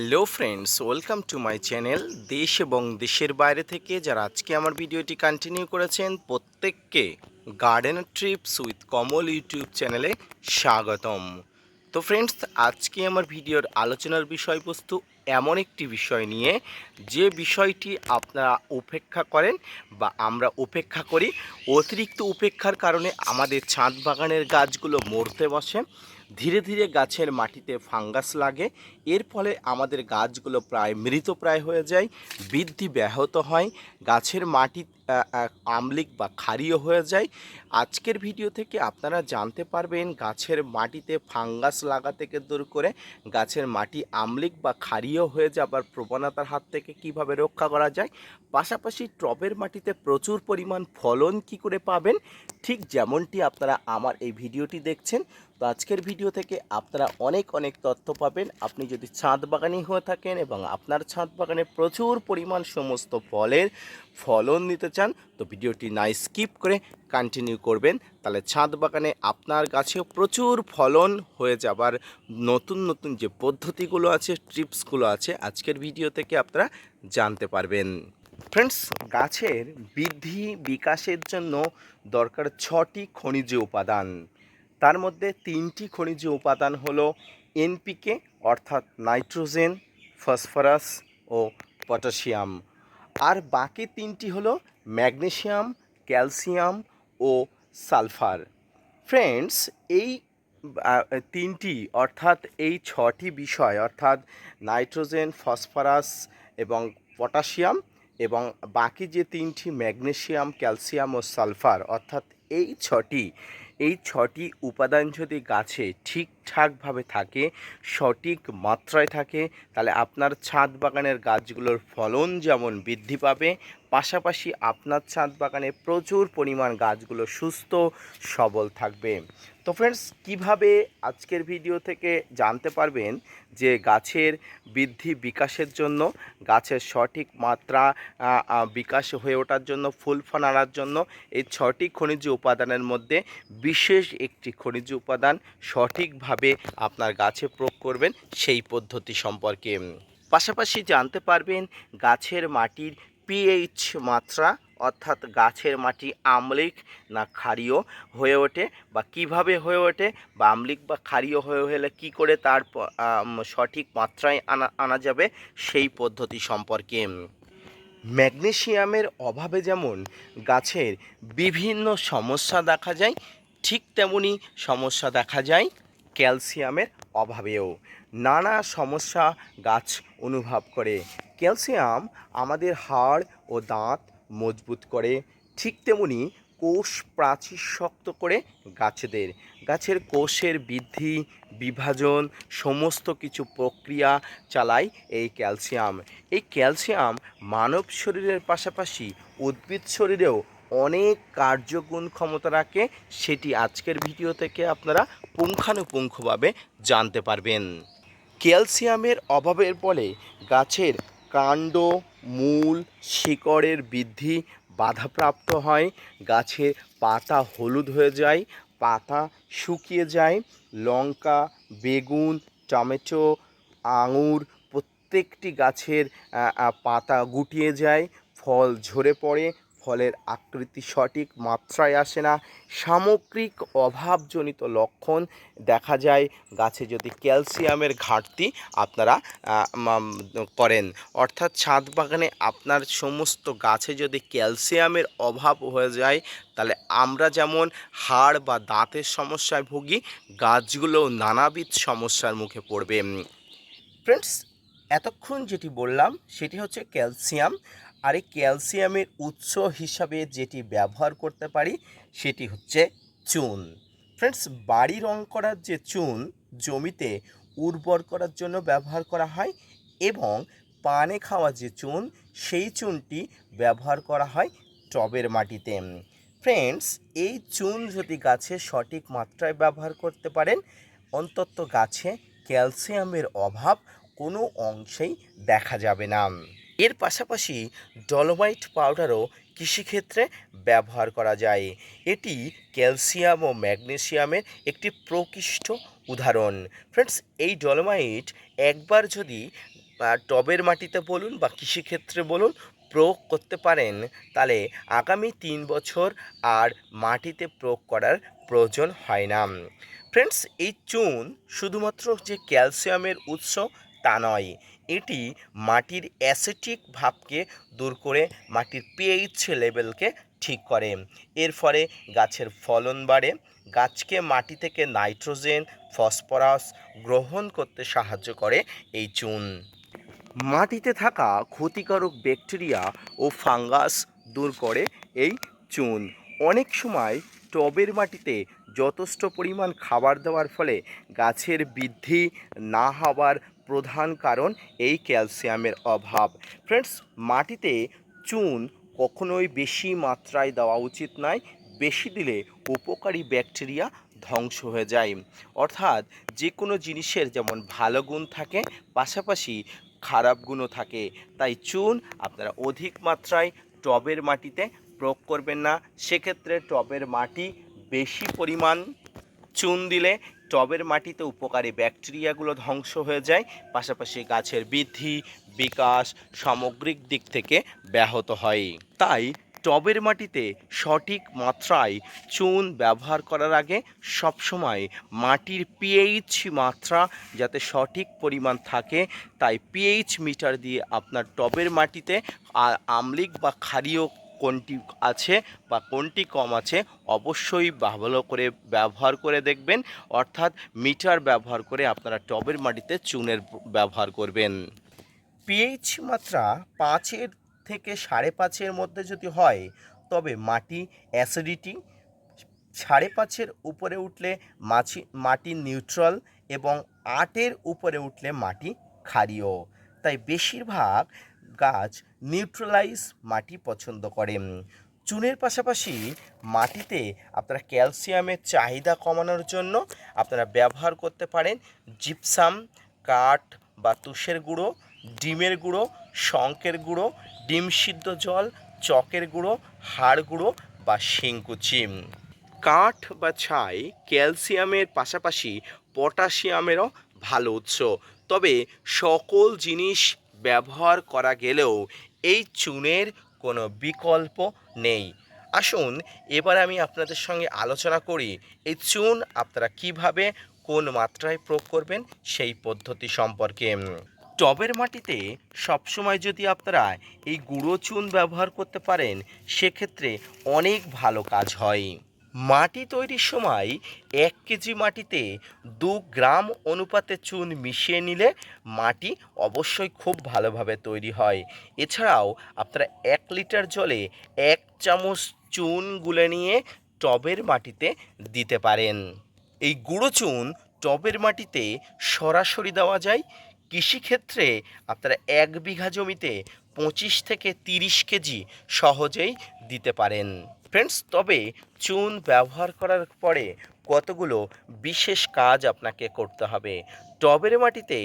Hello friends welcome to my channel দেশ এবং দেশের বাইরে থেকে যারা আজকে আমার ভিডিওটি কন্টিনিউ করেছেন, প্রত্যেককে garden trips with Kamal YouTube চ্যানেলে স্বাগতম। তো ফ্রেন্ডস আজকে আমার ভিডিওর আলোচনার বিষয়বস্তু এমন একটি বিষয় নিয়ে, যে বিষয়টি আপনারা উপেক্ষা করেন বা আমরা উপেক্ষা করি, অতিরিক্ত উপেক্ষার কারণে আমাদের ছাদ বাগানের গাছগুলো মরতে বসে, ধীরে ধীরে গাছের মাটিতে ফাঙ্গাস লাগে এর ফলে আমাদের গাছগুলো প্রায় মৃতপ্রায় হয়ে যায়, বৃদ্ধি ব্যাহত হয়, গাছের মাটি আম্লিক বা ক্ষারীয় হয়ে যায়। আজকের ভিডিও থেকে আপনারা জানতে পারবেন গাছের মাটিতে ফাঙ্গাস লাগা থেকে দূর করে গাছের মাটি আম্লিক বা ক্ষারীয় হয়ে যাবার প্রবণতার হাত থেকে কীভাবে রক্ষা করা যায়। পাশাপাশি টবের মাটিতে প্রচুর পরিমাণ ফলন কি করে পাবেন, ঠিক যেমনটি আপনারা আমার এই ভিডিওটি দেখছেন। তো আজকের ভিডিও থেকে আপনারা অনেক অনেক তথ্য পাবেন। আপনি যদি ছাদ বাগানি হয়ে থাকেন এবং আপনার ছাদ বাগানে প্রচুর পরিমাণ সমস্ত ফলের ফলন নিতে চান, তো ভিডিওটি না স্কিপ করে কন্টিনিউ করবেন। তাহলে ছাদ বাগানে আপনার গাছেও প্রচুর ফলন হয়ে যাবার নতুন নতুন যে পদ্ধতিগুলো আছে ট্রিপসগুলো আছে, আজকের ভিডিও থেকে আপনারা জানতে পারবেন। ফ্রেন্ডস গাছের বৃদ্ধি বিকাশের জন্য দরকার ছটি খনিজ উপাদান। তার মধ্যে তিনটি খনিজ উপাদান হলো এনপিকে অর্থাৎ নাইট্রোজেন, ফসফরাস ও পটাশিয়াম। আর বাকি তিনটি হলো ম্যাগনেসিয়াম ক্যালসিয়াম ও সালফার। ফ্রেন্ডস এই তিনটি, অর্থাৎ এই ছটি বিষয়, অর্থাৎ নাইট্রোজেন, ফসফরাস এবং পটাশিয়াম এবং বাকি যে তিনটি ম্যাগনেসিয়াম ক্যালসিয়াম ও সালফার, অর্থাৎ এই ছটি এই ছটি উপাদান যদি গাছে ঠিকঠাকভাবে থাকে, সঠিক মাত্রায় থাকে, তাহলে আপনার ছাদ বাগানের গাছগুলোর ফলন যেমন বৃদ্ধি পাবে, পাশাপাশি আপনার ছাদ বাগানে প্রচুর পরিমাণ গাছগুলো সুস্থ, সবল থাকবে। তো ফ্রেন্ডস কীভাবে আজকের ভিডিও থেকে জানতে পারবেন যে গাছের বৃদ্ধি বিকাশের জন্য, গাছের সঠিক মাত্রা বিকাশ হয়ে ওঠার জন্য, ফুল ফল আনার জন্য এই ছটি খনিজ উপাদানের মধ্যে বিশেষ একটি খনিজ উপাদান সঠিকভাবে আপনার গাছে প্রয়োগ করবেন সেই পদ্ধতি সম্পর্কে পাশাপাশি জানতে পারবেন গাছের মাটির পিএইচ মাত্রা, অর্থাৎ গাছের মাটি আম্লিক না ক্ষারীয় হয়ে ওঠে বা কীভাবে হয়ে ওঠে বা আম্লিক বা ক্ষারীয় হয়ে হলে কি করে তার সঠিক মাত্রায় আনা আনা যাবে সেই পদ্ধতি সম্পর্কে ম্যাগনেসিয়ামের অভাবে যেমন গাছের বিভিন্ন সমস্যা দেখা যায়, ঠিক তেমনি সমস্যা দেখা যায় ক্যালসিয়ামের অভাবেও। নানা সমস্যা গাছ অনুভব করে। ক্যালসিয়াম আমাদের হাড় ও দাঁত মজবুত করে। ঠিক তেমনি কোষ প্রাচীর শক্ত করে গাছেদের। গাছের কোষের বৃদ্ধি, বিভাজন, সমস্ত কিছু প্রক্রিয়া চালায় এই ক্যালসিয়াম। এই ক্যালসিয়াম মানব শরীরের পাশাপাশি উদ্ভিদ শরীরেও অনেক কার্যগুণ ক্ষমতা রাখে, সেটি আজকের ভিডিও থেকে আপনারা পুঙ্খানুপুঙ্খভাবে জানতে পারবেন। ক্যালসিয়ামের অভাবের ফলে গাছের কাণ্ড, মূল, শিকড়ের বৃদ্ধি বাধাপ্রাপ্ত হয় গাছের পাতা হলুদ হয়ে যায়, পাতা শুকিয়ে যায়, লঙ্কা, বেগুন, টমেটো, আঙুর প্রত্যেকটি গাছের পাতা গুটিয়ে যায়, ফল ঝরে পড়ে ফলের আকৃতি সঠিক মাত্রায় আসে না। সামগ্রিক অভাবজনিত লক্ষণ দেখা যায়। গাছে যদি ক্যালসিয়ামের ঘাটতি আপনারা করেন, অর্থাৎ ছাদ বাগানে আপনার সমস্ত গাছে যদি ক্যালসিয়ামের অভাব হয়ে যায়, তাহলে আমরা যেমন হাড় বা দাঁতের সমস্যায় ভুগি, গাছগুলো নানাবিধ সমস্যার মুখে পড়বে। ফ্রেন্ডস এতক্ষণ যেটি বললাম, সেটি হচ্ছে ক্যালসিয়াম। আর এই ক্যালসিয়ামের উৎস হিসাবে যেটি ব্যবহার করতে পারি সেটি হচ্ছে চুন। ফ্রেন্ডস বাড়ি রং করার যে চুন জমিতে উর্বর করার জন্য ব্যবহার করা হয় এবং পানে খাওয়া যে চুন, সেই চুনটি ব্যবহার করা হয় টবের মাটিতে। ফ্রেন্ডস, এই চুন যদি গাছে সঠিক মাত্রায় ব্যবহার করতে পারেন, অন্তত গাছে ক্যালসিয়ামের অভাব কোনো অংশেই দেখা যাবে না। এর পাশাপাশি ডলোমাইট পাউডারও কৃষিক্ষেত্রে ব্যবহার করা যায়। এটি ক্যালসিয়াম ও ম্যাগনেসিয়ামের একটি প্রকৃষ্ট উদাহরণ। ফ্রেন্ডস, এই ডলোমাইট একবার যদি টবের মাটিতে বলুন বা কৃষিক্ষেত্রে বলুন, প্রয়োগ করতে পারেন, তাহলে আগামী তিন বছর আর মাটিতে প্রয়োগ করার প্রয়োজন হয় না। ফ্রেন্ডস, এই চুন শুধুমাত্র যে ক্যালসিয়ামের উৎস তা নয় এটি মাটির অ্যাসিটিক ভাবকে দূর করে মাটির পিএইচ লেভেলকে ঠিক করে। এর ফলে গাছের ফলন বাড়ে, গাছকে মাটি থেকে নাইট্রোজেন, ফসফরাস গ্রহণ করতে সাহায্য করে এই চুন। মাটিতে থাকা ক্ষতিকারক ব্যাকটেরিয়া ও ফাঙ্গাস দূর করে এই চুন। অনেক সময় টবের মাটিতে যথেষ্ট পরিমাণ খাবার দেওয়ার ফলে গাছের বৃদ্ধি না হওয়ার প্রধান কারণ এই ক্যালসিয়ামের অভাব। ফ্রেন্ডস, মাটিতে চুন কখনোই বেশি মাত্রায় দেওয়া উচিত নয়, বেশি দিলে উপকারী ব্যাকটেরিয়া ধ্বংস হয়ে যায়। অর্থাৎ যে কোনো জিনিসের যেমন ভালো গুণ থাকে, পাশাপাশি খারাপ গুণও থাকে। তাই চুন আপনারা অধিক মাত্রায় টবের মাটিতে প্রয়োগ করবেন না। সেক্ষেত্রে টবের মাটি বেশি পরিমাণ চুন দিলে টবের মাটিতে উপকারী ব্যাকটেরিয়াগুলো ধ্বংস হয়ে যায়, পাশাপাশি গাছের বৃদ্ধি, বিকাশ, সামগ্রিক দিক থেকে ব্যাহত হয়। তাই টবের মাটিতে সঠিক মাত্রায় চুন ব্যবহার করার আগে সবসময় মাটির পিএইচ মাত্রা যাতে সঠিক পরিমাণ থাকে, তাই পিএইচ মিটার দিয়ে আপনার টবের মাটিতে আম্লিক বা ক্ষারীয় কোনটি আছে বা কোনটি কম আছে, অবশ্যই ভালো করে ব্যবহার করে দেখবেন। অর্থাৎ মিটার ব্যবহার করে আপনারা টবের মাটিতে চুনের ব্যবহার করবেন। পিএইচ মাত্রা পাঁচের থেকে সাড়ে পাঁচের মধ্যে যদি হয়, তবে মাটি অ্যাসিডিটি সাড়ে পাঁচের উপরে উঠলে মাছি, মাটি নিউট্রাল এবং আটের উপরে উঠলে মাটি ক্ষারীয়। তাই বেশিরভাগ গাছ নিউট্রালাইজ মাটি পছন্দ করে। চুনের পাশাপাশি মাটিতে আপনারা ক্যালসিয়ামের চাহিদা কমানোর জন্য আপনারা ব্যবহার করতে পারেন জিপসাম কাঠ বা তুষের গুঁড়ো, ডিমের গুঁড়ো শঙ্কের গুঁড়ো, ডিম সিদ্ধ জল, চকের গুঁড়ো, হাড় গুঁড়ো বা শিংকুচি কাঠ বা ছাই ক্যালসিয়ামের পাশাপাশি পটাশিয়ামেরও ভালো উৎস। তবে সকল জিনিস ব্যবহার করা গেলেও এই চুনের কোনো বিকল্প নেই। আসুন, এবার আমি আপনাদের সঙ্গে আলোচনা করি, এই চুন আপনারা কীভাবে, কোন মাত্রায় প্রয়োগ করবেন সেই পদ্ধতি সম্পর্কে। টবের মাটিতে সবসময় যদি আপনারা এই গুঁড়ো চুন ব্যবহার করতে পারেন, সেক্ষেত্রে অনেক ভালো কাজ হয়। মাটি তৈরির সময় এক কেজি মাটিতে দু গ্রাম অনুপাতে চুন মিশিয়ে নিলে মাটি অবশ্যই খুব ভালোভাবে তৈরি হয়। এছাড়াও আপনারা এক লিটার জলে এক চামচ চুন গুলে নিয়ে টবের মাটিতে দিতে পারেন। এই গুঁড়ো চুন টবের মাটিতে সরাসরি দেওয়া যায়। কৃষিক্ষেত্রে আপনারা এক বিঘা জমিতে পঁচিশ থেকে তিরিশ কেজি সহজেই দিতে পারেন। ফ্রেন্ডস তবে চুন ব্যবহার করার পরে কতগুলো বিশেষ কাজ আপনাকে করতে হবে। টবের মাটিতে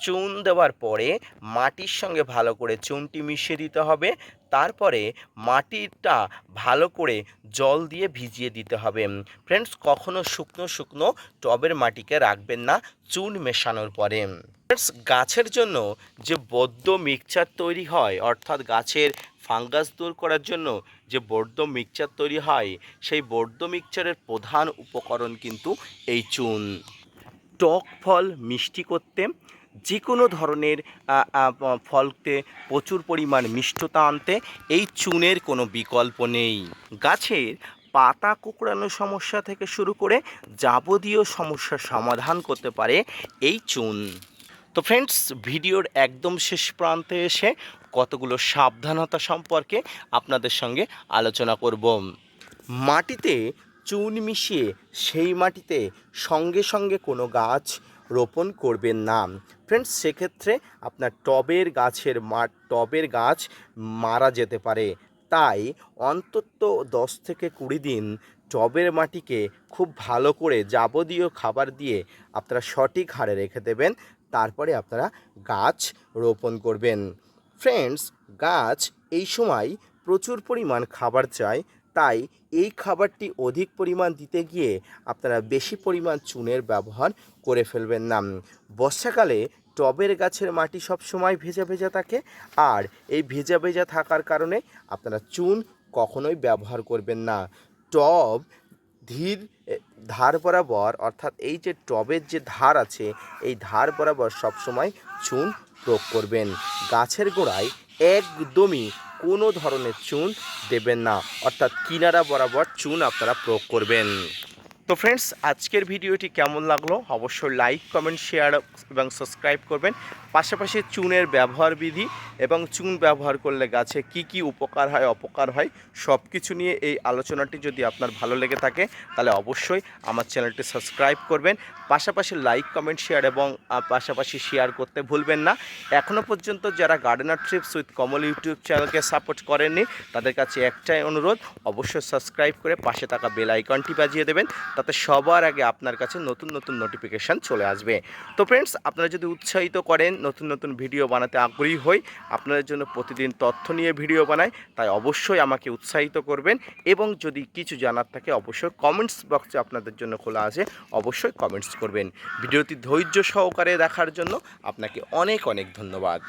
চুন দেওয়ার পরে মাটির সঙ্গে ভালো করে চুনটি মিশিয়ে দিতে হবে। তারপরে মাটিটা ভালো করে জল দিয়ে ভিজিয়ে দিতে হবে। ফ্রেন্ডস কখনো শুকনো শুকনো টবের মাটিকে রাখবেন না চুন মেশানোর পরে। ফ্রেন্ডস গাছের জন্য যে বদ্ধ মিক্সচার তৈরি হয়, অর্থাৎ গাছের ফাঙ্গাস দূর করার জন্য যে বর্ধ মিক্সচার তৈরি হয়, সেই বর্ধ মিক্সচারের প্রধান উপকরণ কিন্তু এই চুন। টক ফল মিষ্টি করতে যে কোনো ধরনের ফলতে প্রচুর পরিমাণ মিষ্টতা আনতে এই চুনের কোনো বিকল্প নেই। গাছের পাতা কুকড়ানো সমস্যা থেকে শুরু করে যাবতীয় সমস্যার সমাধান করতে পারে এই চুন। তো ফ্রেন্ডস ভিডিওর একদম শেষ প্রান্তে এসে কতগুলো সাবধানতা সম্পর্কে আপনাদের সঙ্গে আলোচনা করব। মাটিতে চুন মিশিয়ে সেই মাটিতে সঙ্গে সঙ্গে কোনো গাছ রোপণ করবেন না। ফ্রেন্ডস সেক্ষেত্রে আপনার টবের গাছের মা, টবের গাছ মারা যেতে পারে। তাই অন্তত দশ থেকে কুড়ি দিন টবের মাটিকে খুব ভালো করে যাবতীয় খাবার দিয়ে আপনারা সঠিক হারে রেখে দেবেন। তারপরে আপনারা গাছ রোপণ করবেন। ফ্রেন্ডস গাছ এই সময় প্রচুর পরিমাণ খাবার চায়, তাই এই খাবারটি অধিক পরিমাণ দিতে গিয়ে আপনারা বেশি পরিমাণ চুনের ব্যবহার করে ফেলবেন না। বর্ষাকালে টবের গাছের মাটি সব সময় ভেজা ভেজা থাকে আর এই ভেজা ভেজা থাকার কারণে আপনারা চুন কখনোই ব্যবহার করবেন না। টব ধীর ধার বরাবর, অর্থাৎ এই যে টবের যে ধার আছে, এই ধার বরাবর সবসময় চুন প্রয়োগ করবেন। গাছের গোড়ায় একদমই কোনো ধরনের চুন দেবেন না, অর্থাৎ কিনারা বরাবর চুন আপনারা প্রয়োগ করবেন। তো ফ্রেন্ডস আজকের ভিডিওটি কেমন লাগল? অবশ্যই লাইক কমেন্ট শেয়ার এবং সাবস্ক্রাইব করবেন। পাশাপাশি চুনের ব্যবহার বিধি এবং চুন ব্যবহার করলে গাছে কি কি উপকার হয়, অপকার হয় সব কিছু নিয়ে এই আলোচনাটি যদি আপনার ভালো লেগে থাকে, তাহলে অবশ্যই আমার চ্যানেলটি সাবস্ক্রাইব করবেন। পাশাপাশি লাইক কমেন্ট শেয়ার এবং পাশাপাশি শেয়ার করতে ভুলবেন না। এখনও পর্যন্ত যারা gardener trips with Kamal YouTube চ্যানেলকে সাপোর্ট করেননি, তাদের কাছে একটাই অনুরোধ, অবশ্যই সাবস্ক্রাইব করে পাশে থাকা বেল আইকনটি বাজিয়ে দেবেন। তাতে সবার আগে আপনার কাছে নতুন নতুন নোটিফিকেশান চলে আসবে। তো ফ্রেন্ডস আপনারা যদি উৎসাহিত করেন, নতুন নতুন ভিডিও বানাতে আগ্রহী হই, আপনাদের জন্য প্রতিদিন তথ্য নিয়ে ভিডিও বানাই, তাই অবশ্যই আমাকে উৎসাহিত করবেন এবং যদি কিছু জানার থাকে, অবশ্যই কমেন্টস বক্সে আপনাদের জন্য খোলা আছে, অবশ্যই কমেন্টস করবেন। ভিডিওটি ধৈর্য সহকারে দেখার জন্য আপনাকে অনেক অনেক ধন্যবাদ।